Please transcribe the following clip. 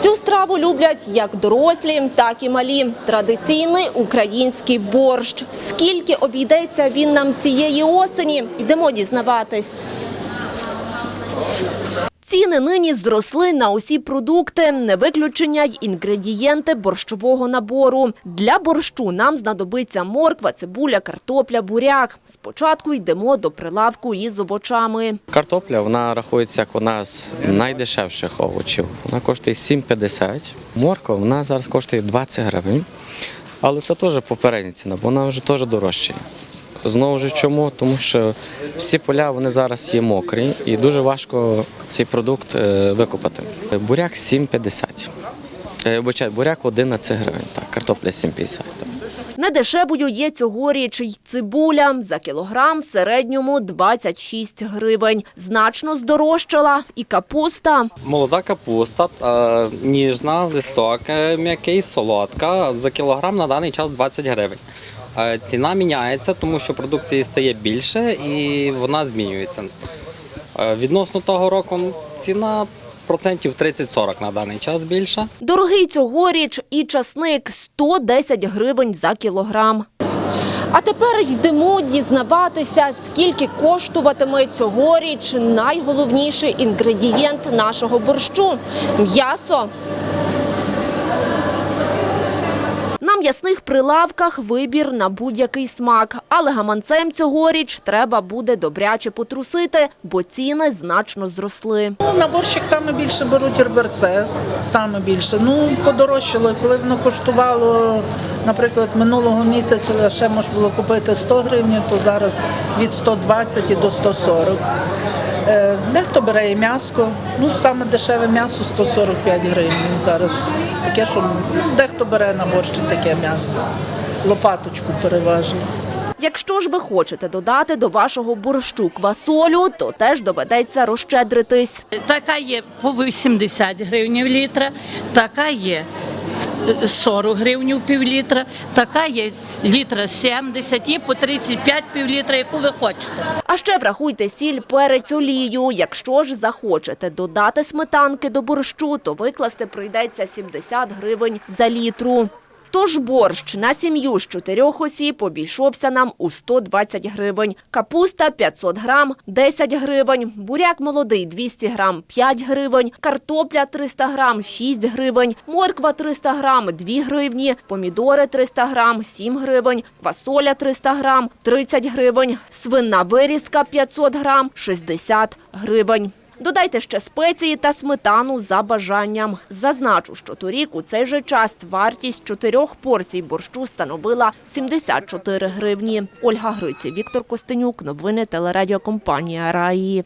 Цю страву люблять як дорослі, так і малі. Традиційний український борщ. Скільки обійдеться він нам цієї осені? Йдемо дізнаватись. Ціни нині зросли на усі продукти, не виключення й інгредієнти борщового набору. Для борщу нам знадобиться морква, цибуля, картопля, буряк. Спочатку йдемо до прилавку із овочами. Картопля вона рахується як одна з найдешевших овочів. Вона коштує 7,50. Морква вона зараз коштує 20 гривень. Але це теж попередня ціна, бо вона вже теж дорожча. Знову ж чому? Тому що всі поля вони зараз є мокрі і дуже важко цей продукт е, викопати. Буряк 7,50. Е, буряк 11 гривень, так, картопля 7,50. Так. Недешевою є цьогоріч й цибуля. За кілограм в середньому 26 гривень. Значно здорожчала і капуста. Молода капуста, е, ніжна, листок м'який, солодка. За кілограм на даний час 20 гривень. Ціна міняється, тому що продукції стає більше і вона змінюється. Відносно того року ціна процентів 30-40 на даний час більша. Дорогий цьогоріч і часник 110 гривень за кілограм. А тепер йдемо дізнаватися, скільки коштуватиме цьогоріч найголовніший інгредієнт нашого борщу м'ясо. На м'ясних прилавках вибір на будь-який смак, але гаманцем цьогоріч треба буде добряче потрусити, бо ціни значно зросли. Ну, на борщик саме більше беруть реберце, саме більше. Ну, подорожчало, коли воно коштувало, наприклад, минулого місяця ще можна було купити 100 гривень, то зараз від 120 і до 140. Е, Дехто бере і м'яско, ну саме дешеве м'ясо 145 гривень зараз. Таке, що дехто бере на борщ таке м'ясо, лопаточку переважно. Якщо ж ви хочете додати до вашого борщу квасолю, то теж доведеться розщедритись. Така є по 80 гривень літра, така є 40 гривень пів літра, така є літра 70 і по 35 пів літра, яку ви хочете. А ще врахуйте сіль, перець, олію. Якщо ж захочете додати сметанки до борщу, то викласти прийдеться 70 гривень за літру. Тож борщ на сім'ю з чотирьох осіб обійшовся нам у 120 гривень. Капуста 500 грам – 10 гривень, буряк молодий 200 грам – 5 гривень, картопля 300 грам – 6 гривень, морква 300 грам – 2 гривні, помідори 300 грам – 7 гривень, квасоля 300 грам – 30 гривень, свинна вирізка 500 грам – 60 гривень. Додайте ще спеції та сметану за бажанням. Зазначу, що торік у цей же час вартість чотирьох порцій борщу становила 74 гривні. Ольга Гриці, Віктор Костенюк. Новини телерадіокомпанія Раї.